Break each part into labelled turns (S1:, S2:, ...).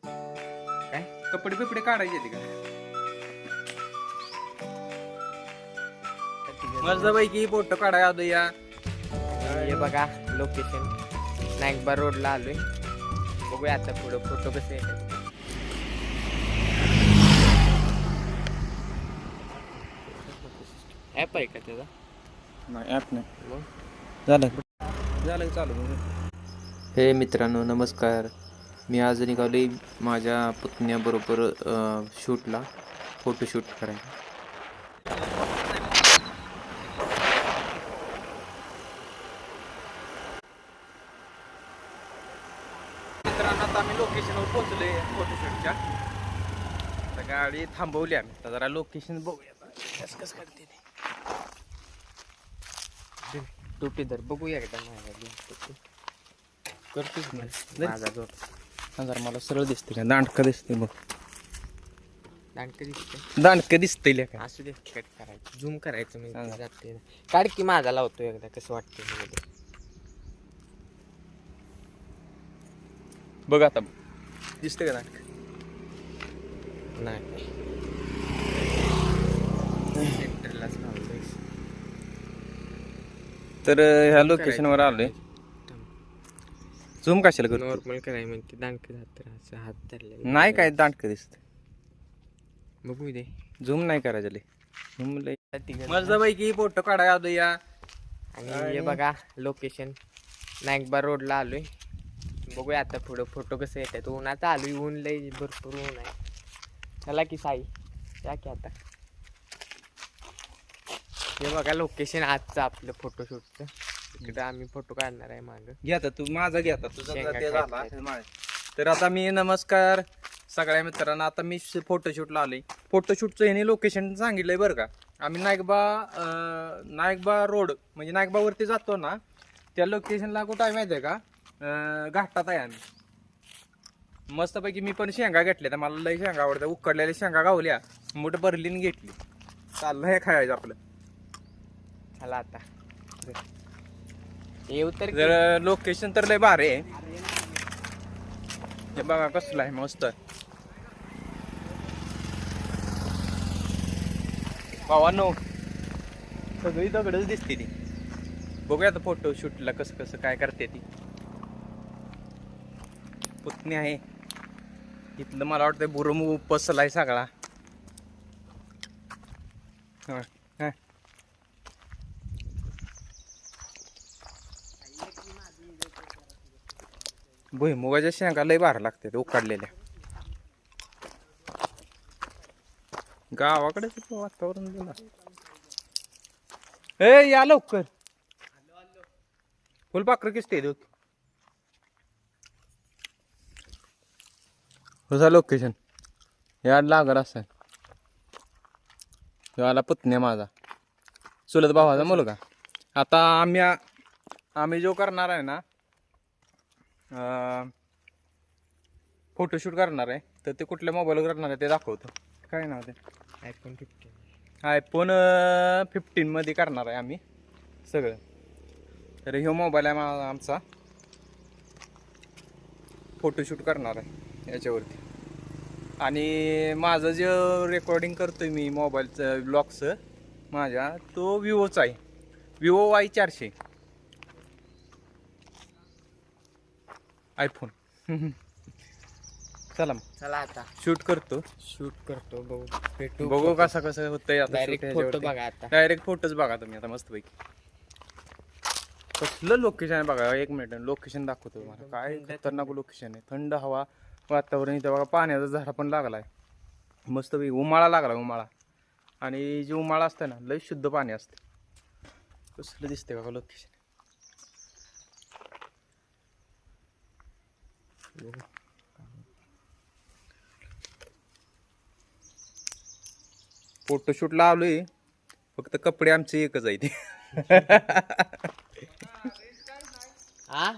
S1: काय? कपडे बिपडे काढायचे का? मस्तपैकी फोटो काढाय आलो या
S2: हे बघा लोकेशन नाईकबा रोडला आलोय. बघूया आता पुढं फोटो कसे येतात. ॲप आहे का त्याचा?
S1: नाही ॲप नाही. झालं. झालं चालू
S3: हे मित्रांनो नमस्कार. मी आज निघालोय माझ्या पुतण्याबरोबर शूटला फोटोशूट करायला.
S1: मित्रांनो आता आम्ही लोकेशनवर पोहोचलोय फोटोशूटच्या आता गाडी थांबवली आम्ही. आता जरा लोकेशन बघूया. कसं कसं काढते ते.
S2: टोपी धर बघूया एकदा माझ्या.
S1: करतोच नाही
S2: माझा जोर
S1: हा जरा मला सरळ दिसते का? दांडकं दिसते बघ.
S2: दांडकं दिसते?
S1: दांडकं दिसतंय लेका
S2: असू दे कट करायचं. झूम करायचं मी
S1: हा.
S2: जाते. काढ की माझा लावतो एकदा कसं वाटतं बघू.
S1: बघ आता दिसते का दांडकं?
S2: नाही. सेंटरलाच.
S1: तर अं, ह्या लोकेशनवर आलोय. झूम कशाला करतो?
S2: नॉर्मल कराय म्हणते दांडकं जात असं हात धरलेला
S1: नाही काय दांडकं दिसत.
S2: बघू दे.
S1: झूम नाही करायचं लय. झूम लय. मस्तपैकी फोटो काढाय आलो या.
S2: आणि हे बघा लोकेशन नाईकबा रोडला आलोय. बघूया आता पुढं फोटो कसं येतात उन्हाचं आलोय ऊन लय भरपूर ऊन आहे. चला की साई या की आता. हे बघा लोकेशन आजचं आपलं फोटोशूटचं इकडं आम्ही फोटो काढणार आहे मागं.
S1: घे आता तू माझा घे आता. तुझा ते झाला. माझा. तर आता मी नमस्कार सगळ्या मित्रांना आता मी फोटोशूटला आलोय. फोटोशूटचं ह्याने लोकेशन सांगितलंय बरं का. आम्ही नायकबा अं, नायकबा रोड म्हणजे नायकबावरती जातो ना त्या लोकेशनला कुठं आहे माहिती आहे का? अं, घाटात आहे आम्ही. मस्तपैकी मी पण शेंगा घेतल्या तर मला लय शेंगा आवडत्या उकडलेल्या शेंगा गावल्या मोठं बर्लिन घेतली. चाललं हे खायचं आपलं.
S2: चला आता. हे तर
S1: जर लोकेशन तर लय भारी आहे. हे बघा कसलं आहे मस्त. भावानो सगळी दगडच दिसते ती. बघूया आता फोटो शूटला कसं कसं काय करते ती. पुतणी आहे. इथलं मला वाटतं बुरम पसलाय सगळा. हां हा. भुईमुगाच्या शेंगा लय भार लागतात उकाडलेल्या. गावाकडे वातावरण दिलं ए या लवकर. फुलपाखर किसते दूध. लोकेशन याड लागल असं आला पुतण्या माझा. चुलत भावाचा मुलगा. आता आम्ही आम्ही जो करणार आहे ना फोटोशूट करणार आहे. तर ते कुठल्या मोबाईलवर करणार आहे ते दाखवतो. काय नाव ते?
S2: आयफोन फिफ्टीन
S1: आयफोन फिफ्टीनमध्ये करणार आहे आम्ही सगळं. तर ह्यो मोबाईल आहे मा- आमचा. फोटोशूट करणार आहे याच्यावरती. आणि माझं जे रेकॉर्डिंग करतोय मी मोबाईलचं ब्लॉगचं माझ्या तो विवोचा आहे. विवो वाय चारशे. आयफोन चला मग.
S2: चला आता.
S1: शूट करतो.
S2: शूट करतो बघू. भेटू
S1: बघू कसं कसं होतंय आता
S2: डायरेक्ट
S1: shoot
S2: फोटो
S1: ह्याच्यावरती.
S2: बघा आता.
S1: डायरेक्ट फोटोच बघा तुम्ही आता मस्तपैकी. कसलं लोकेशन आहे बघा एक मिनिट लोकेशन दाखवतो तुम्हाला. काय खतरनाक लोकेशन आहे. थंड हवा वातावरण इथे बघा पाण्याचा झाडा पण लागलाय. मस्तपैकी. उमाळा लागला उमाळा आणि जे उमाळा असतं ना लय शुद्ध पाणी असते कसलं दिसते बघा लोकेशन फोटोशूटला आलोय फक्त कपडे आमचे एकच आहे ते
S2: हा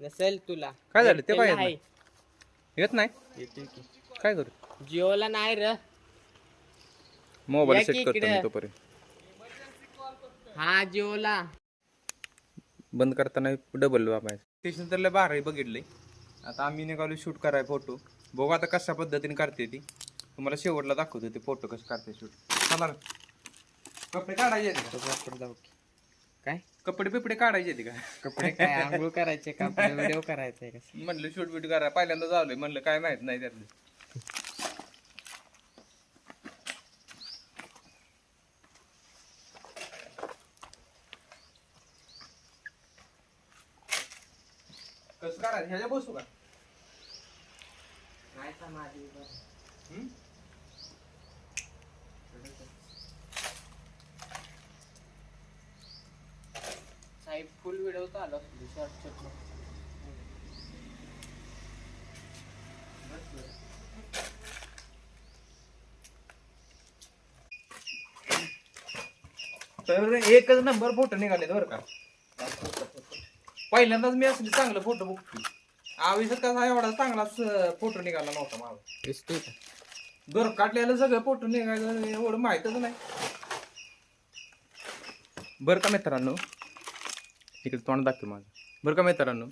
S2: नसेल तुला.
S1: काय झालं? ते काय येत नाही?
S2: की.
S1: काय करू?
S2: जिओला नाही र.
S1: मोबाईल
S2: या की
S1: सेट करतो
S2: इकडे.
S1: मी तोपर्यंत.
S2: हा जिओला.
S1: बंद करताना डबल वापायचं स्टेशन तर लय बारा बघितलंय. आता आम्ही निघालो शूट कराय फोटो बघू आता कशा पद्धतीने काढते ती. तुम्हाला शेवटला दाखवतो ते फोटो कसं काढते शूट चला रे. कपडे काढायचे आहेत का?
S2: वापर जाऊ की. काय?
S1: कपडे बिपडे काढायचे आहेत का?
S2: कपडे काय आंघोळ करायचे का? व्हिडिओ करायचा कसं
S1: म्हणलं शूट बीट करा. पहिल्यांदा झालोय म्हणलं काय माहीत नाही त्यातलं. कसं करायचं ह्याच्या बसू का? हम्म?
S2: साहेब फुल व्हिडिओ चालू असतो शॉर्ट शॉर्ट
S1: तर एकच नंबर फोटो निघालेत बरं का? पहिल्यांदाच मी असले चांगलं फोटो बघतो आयुष्यात कसा एवढा चांगला फोटो निघाला नव्हता माझा
S2: दिसतोय का.
S1: दोर काढलेलं सगळं फोटो निघायचं एवढं माहितच नाही. बरं का मित्रांनो? इकडे तोंड दाखव माझं. बरं का मित्रांनो?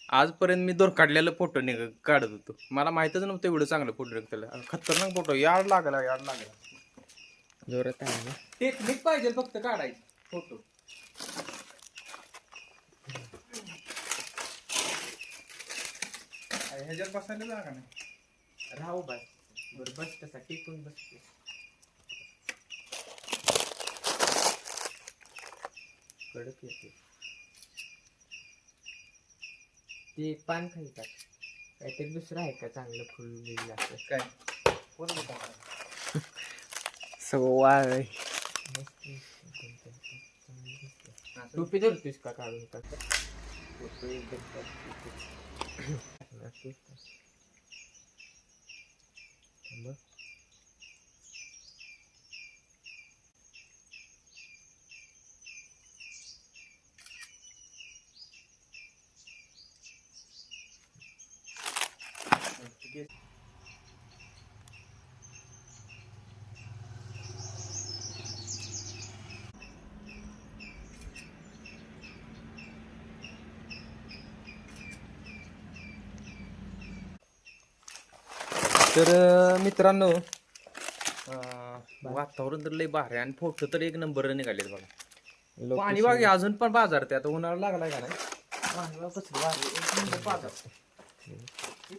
S1: आजपर्यंत मी दोर काढलेलं फोटो निघ काढत होतो. मला माहितच नव्हतं एवढं चांगलं फोटो निघतं खतरनाक फोटो याड लागला याड लागला.
S2: जोरात आहे ना?
S1: टेक्निक पाहिजे फक्त काढायची फोटो. ह्याच्यात बसायला जागा नाही.
S2: राहू बस बरं बस तसा टिकून बसते. कडक येते. ते पान खायतात काहीतरी दुसरं आहे का चांगलं फुल बिल असं?
S1: काय? कोण असं.
S2: टोपी धरतोस का काढून? का
S1: assusta. Tá bom? Tá Português. तर मित्रांनो वातावरण तर लय भारी आणि फोटो तर एक नंबर निघालेत बघा. पाणी बागे अजून पण बाजार ते आता उन्हाळा लागलाय का नाही?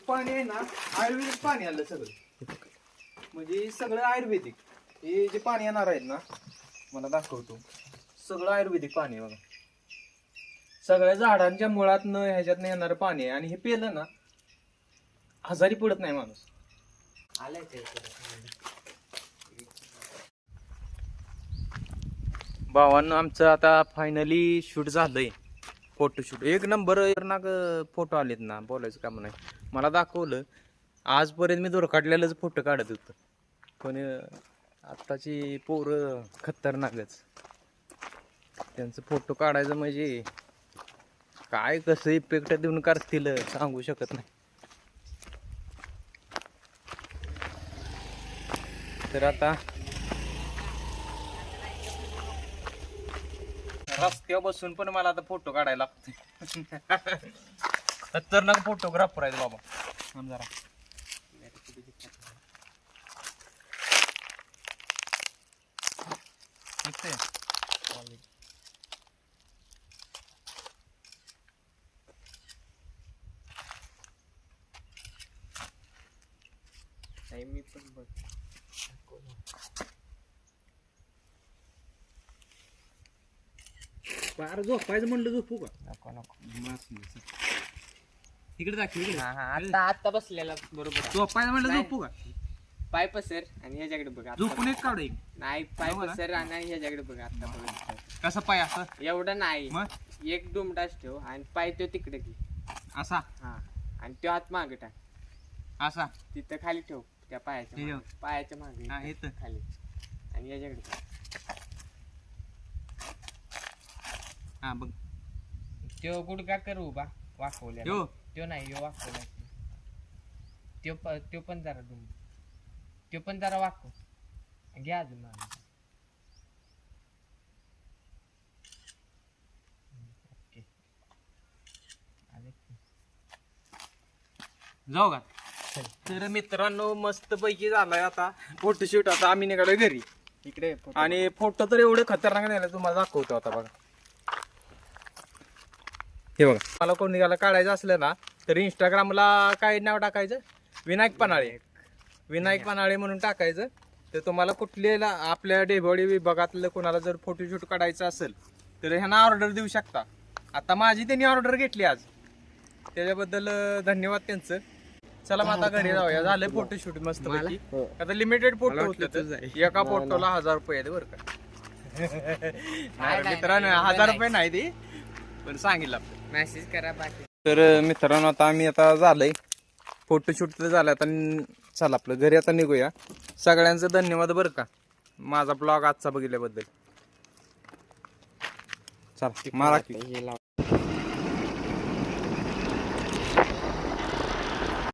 S1: पाणी आहे. हे ना आयुर्वेदिक पाणी आलं सगळं. म्हणजे सगळं आयुर्वेदिक. हे जे पाणी येणार आहेत ना मला दाखवतो. सगळं आयुर्वेदिक पाणी आहे बघा. सगळ्या झाडांच्या मुळातनं ह्याच्यातनं येणारं पाणी आहे. आणि हे पेलं ना आजारी पडत नाही माणूस. भावानं आमचं आता फायनली शूट झालंय. फोटोशूट एक नंबर ना फोटो आलेत ना बोलायचं काम नाही. मला दाखवलं आजपर्यंत मी दोरकाटलेलाच फोटो काढत होतं. पण आत्ताची पोरं खतरनाकच. त्यांचं फोटो काढायचं म्हणजे काय कसं इफेक्ट देऊन काढतील सांगू शकत नाही. तर आता रस्त्यावर बसून पण मला आता फोटो काढायला लागते ना फोटोग्राफर आहेत बाबा. थांब जरा.
S2: नाही मी पण बघ
S1: बाहेर झोपायचं म्हणलं झोपू का?
S2: नको नको.
S1: इकडे दाखव इकडे.
S2: हा हा आता आता बसलेला बरोबर.
S1: झोपायचं म्हणलं. झोपू का?
S2: पाय पसर आणि ह्याच्याकडे बघ आता
S1: झोपून एक काढू एक.
S2: नाही पाय
S1: हो ना?
S2: पसर आणि ह्याच्याकडे बघ आता बघ.
S1: कसा पाय असं?
S2: एवढं नाही.
S1: मग?
S2: एक दुमडाच ठेव आणि पाय तो तिकडे घे.
S1: असा?
S2: हा आणि तो हात मागे टाक.
S1: असा?
S2: तिथं खाली ठेव. त्या पायाच्या
S1: हे
S2: मागे. पायाच्या मागे
S1: हा,
S2: इथं
S1: इथं.
S2: खाली आणि याच्याकडे.
S1: हा बघ
S2: त्यो गुडगा कर उभा वाकवल्या
S1: यो.
S2: त्यो नाही यो वाकवला त्यो प- त्यो पण जरा दुम त्यो पण जरा वाकव घ्या अजून मागे. आले.
S1: जाऊ का तर मित्रांनो मस्त पैकी झालाय आता फोटोशूट आता आम्ही निघालोय घरी.
S2: इकडे
S1: आणि फोटो तर एवढे खतरनाक नाही तुम्हाला दाखवतो आता बघा. हे बघा मला कोण निघाला काढायचं असलं ना तर इंस्टाग्रामला काय नाव टाकायचं? विनायक पनाळे विनायक पनाळे म्हणून टाकायचं. तर तुम्हाला कुठल्या आपल्या डेभोळी विभागातलं कोणाला जर फोटोशूट काढायचं असेल तर ह्यांना ऑर्डर देऊ शकता. आता माझी त्यांनी ऑर्डर घेतली आज. त्याच्याबद्दल धन्यवाद त्यांचं. चला मग आता घरी जाऊया. झालं फोटोशूट मस्त पैकी.
S2: हो.
S1: आता लिमिटेड फोटो
S2: मला
S1: होते
S2: वाटलं तुझं आहे.
S1: एका फोटोला हजार रुपये आहेत बरं का. नाही रे मित्रांनो हजार रुपये नाही ते पण सांगितलं.
S2: मेसेज करा बाकी.
S1: तर मित्रांनो आता आम्ही आता झालंय. फोटोशूट तर झालं आता. न- चला आपलं घरी आता निघूया. सगळ्यांचं धन्यवाद बरं का. माझा ब्लॉग आजचा बघितल्याबद्दल. चला
S2: लाव.